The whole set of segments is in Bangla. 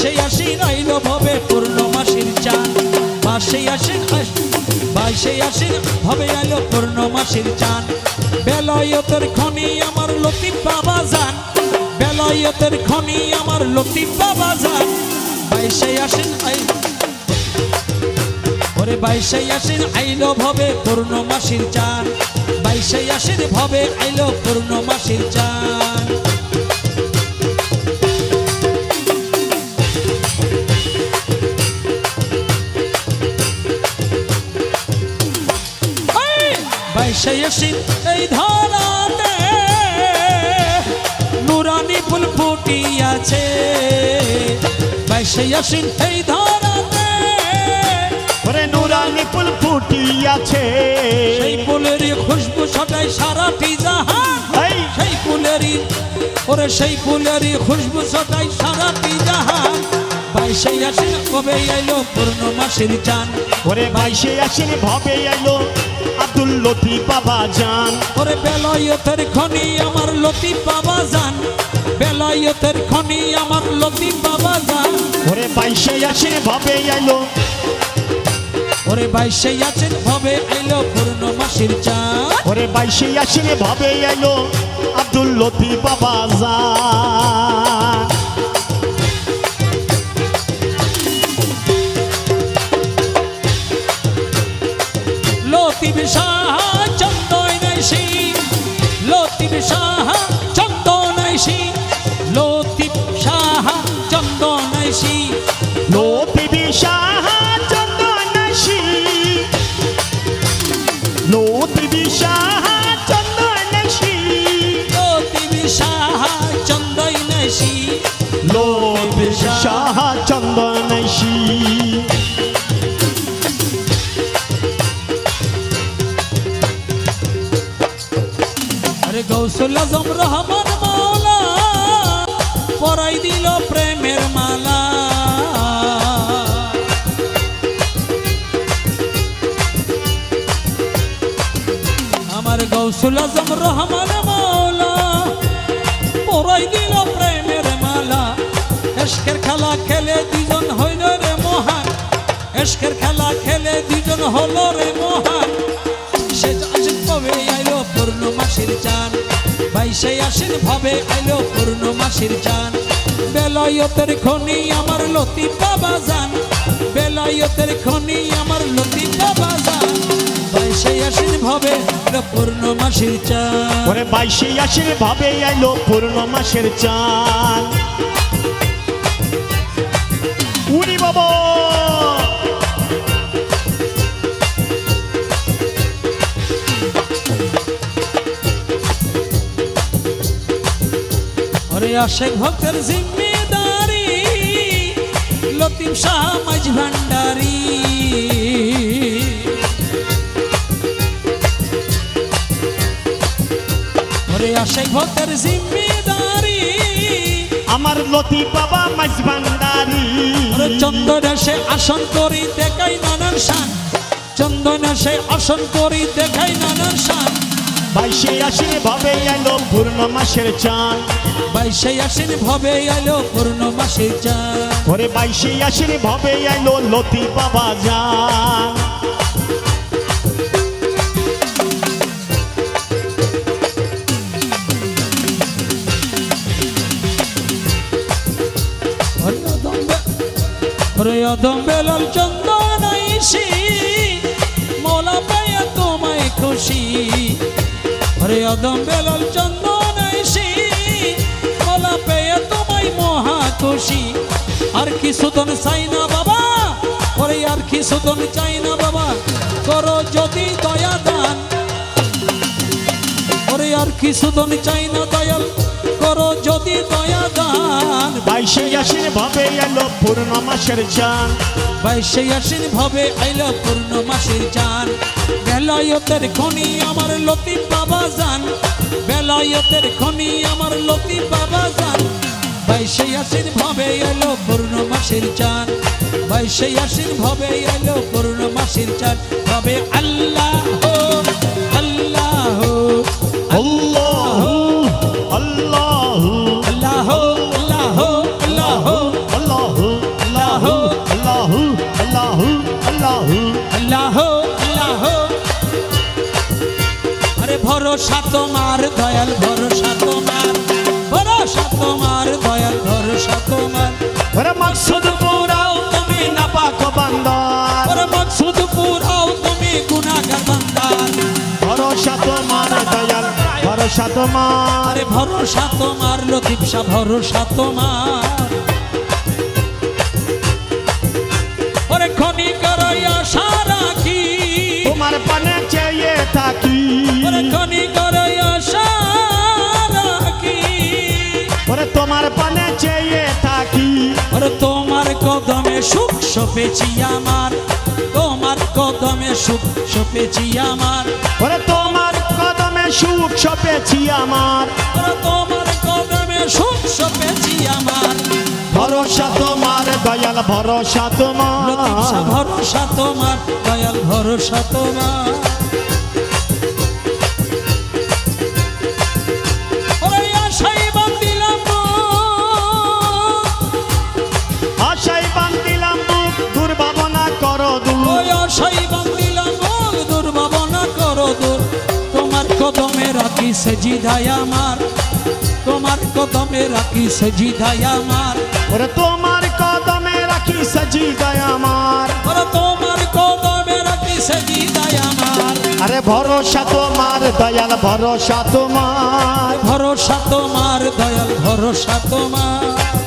বাইশে আসিন আইলো ভবে পূর্ণমাসীর চান মাসে আসিন আস- বাইশে আসিন ভবে আইলো পূর্ণমাসীর চান বেলায়তের খনি আমার লতিফ বাবা যান বেলায়তের খনি আমার লতিফ বাবা যান বাইশে আসিন ওরে বাইশে আসিন আইলো ভবে পূর্ণমাসীর চান বাইশে আসিন ভবে আইলো পূর্ণমাসীর চান বাইশে আসিন এই ধরাতে নুরানি ফুল ফুটিয়াছে। বাইশে আসিন এই ধরাতে ওরে নুরানি ফুল ফুটিয়াছে। সেই ফুলেরই খুশবু ছটাই সারাটি জাহান। সেই ফুলেরই ওরে সেই ফুলেরই খুশবু ছটাই সারাটি জাহান। বাইশে আসিন কবে আইলো পূর্ণমাসীর চান? ওরে বাইশে আসিন ভবে আইলো আব্দুল লতিফ বাবা জান। ওরে বেলায়তের খনি আমার লতিফ বাবা যান বেলায়তের খনি আমার লতিফ বাবা যান ওরে বাইশে আসিন ভবে আইলো। ওরে বাইশে আছেন ভাবে আইলো পূর্ণমাসীর চান ওরে বাইশে আসিন ভাবে আইলো আব্দুল লতি বাবা জান। हाँ আরে গৌসুল আজম রহমান মাওলা পরাই দিল প্রেমের মালা। আমার গৌসুল আজম রহমান মাওলা পরাই দিল প্রেমের মালা। এশকের খেলা খেলে দুজন হইল রে মহান, এশকের খেলা খেলে দুজন হলো রে পূর্ণমাসীর চান বাইশে আসেন ভাবে আইলো পূর্ণ মাসির চান বেলায়তের খনি আমার লতি বাবা যান বেলায়তের খনি আমার লতি বাবা যান বাইশে আসেন ভাবে আইলো পূর্ণমাসীর চান বাইশে আসেন ভাবে আইলো পূর্ণ মাসের চান আশেক ভক্তের জিম্মেদারি। লতিফ শাহ মাঝ ভান্ডারি। আশেক ভক্তের জিম্মেদারি। আমার লতি বাবা মাঝ ভান্ডারি। ওরে চন্দনে আসন করি দেখাই নানান শান। চন্দনে সে আসন করি দেখাই নানান শান। বাইশে আসিন ভাবে আইলো পূর্ণ মাসের চান বাইশে আসেন ভবে আইলো পূর্ণমাসীর চান ওরে বাইশে আসিন ভাবে আইলো লতি বাবা যান। অদম বেলাল চন্দন আইসি মোলা পায়া তোমায় খুশি। ওরে অদম বেলাল চন্দন আইসি মোলা পেয়ে তোমায় মহা খুশি। আর কি সুদন চাই না বাবা? ওরে আর কি সুদন চাই না বাবা? করো যদি দয়া দান। ওরে আর কি সুদন চাই না দয়াল? করো যদি দয়া দান। বাইশে আসিন ভাবে আইলো পূর্ণ মাসের চান বাইশে আসিন ভবে আইল পূর্ণমাসীর চান বেলায়তের খনি আমার লতি বাবা যান বেলায়তের খনি আমার লতি বাবা যান বাইশে আসির ভাবে এলো পূর্ণ মাসের চান বাইশে আসির ভাবে এলো পূর্ণ মাসের চান ভাবে আল্লাহ ভরসা তোমার দয়াল ভরসা তোমার। ভরসা তোমার দয়াল ভরসা তোমার। ওরে মকসুদ পুরাও তুমি না পাক বান্দার। ওরে মকসুদ পুরাও তুমি গুনাহগার বান্দার। ভরসা তোমার দয়াল ভরসা তোমার। আরে ভরসা তোমার লতিফ শাহ ভরসা তোমার। ওরে খনি করই আশা রাখি তোমার পানে চেয়ে থাকি ওরে খনি করই আশা রাখি ওরে তোমার পানে চেয়ে থাকি। ওরে তোমার কদমে সুখ সপেছি আমার। তোমার কদমে সুখ সপেছি আমার। ওরে তোমার কদমে সুখ সপেছি আমার। ওরে তোমার কদমে সুখ সপেছি আমার। ভরসা তোমার দয়াল ভরসা তোমার। ভরসা তোমার দয়াল ভরসা তোমার। রাখি সজিদায় আমার। তোমার কদমে রাখি সজিদায় আমার। ওরে তোমার কদমে রাখি সজি দয়া আমার। ওরে তোমার কদমে রাখি সজিদায় আমার। আরে ভরসা তোমার দয়াল ভরসা তোমার। ভরসা তোমার দয়াল ভরসা তোমার।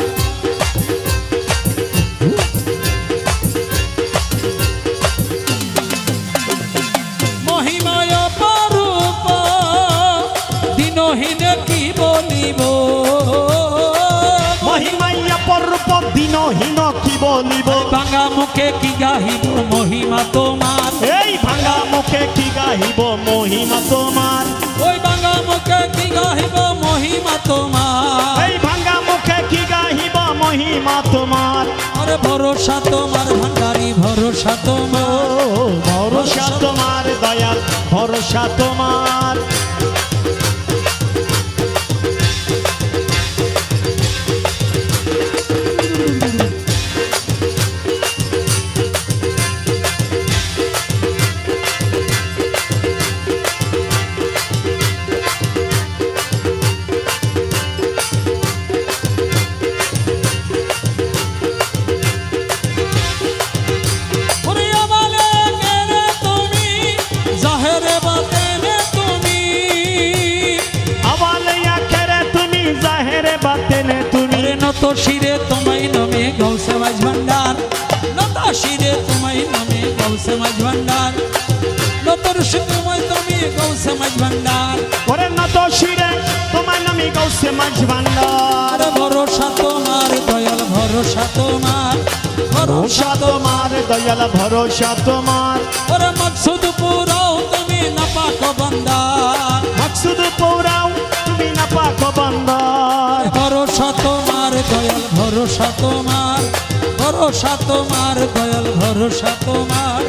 দিনহীন কি বলিব ভাঙা মুখে কি গাহিব মহিমা তোমার? এই ভাঙা মুখে কি গাহিব মহিমা তোমার? ওই ভাঙা মুখে কি গাহিব মহিমা তোমার? এই ভাঙা মুখে কি গাহিব মহিমা তোমার? আরে ভরসা তোমার ভান্ডারি ভরসা তোমার। ভরসা তোমার দয়াল ভরসা তোমার। নত শিরে তোমায় নমে গৌসে মাঝ ভান্ডার। নত শিরে তোমায় নমে গৌসে মাঝ ভান্ডার। নতর শি তোমায় তুমি গৌসে মাঝ ভান্ডার। ওরে নত শিরে তোমার নামি গৌসে মাঝ ভান্ডার। ভরসা তোমার দয়াল ভরসা তোমার। ভরসা ভরসা তোমার। দয়াল ভরসা তোমার। ওরে মকসুদ পুরাও তুমি নাপাক বান্দার। তোমার ভরসা তোমার দয়াল ভরসা তোমার।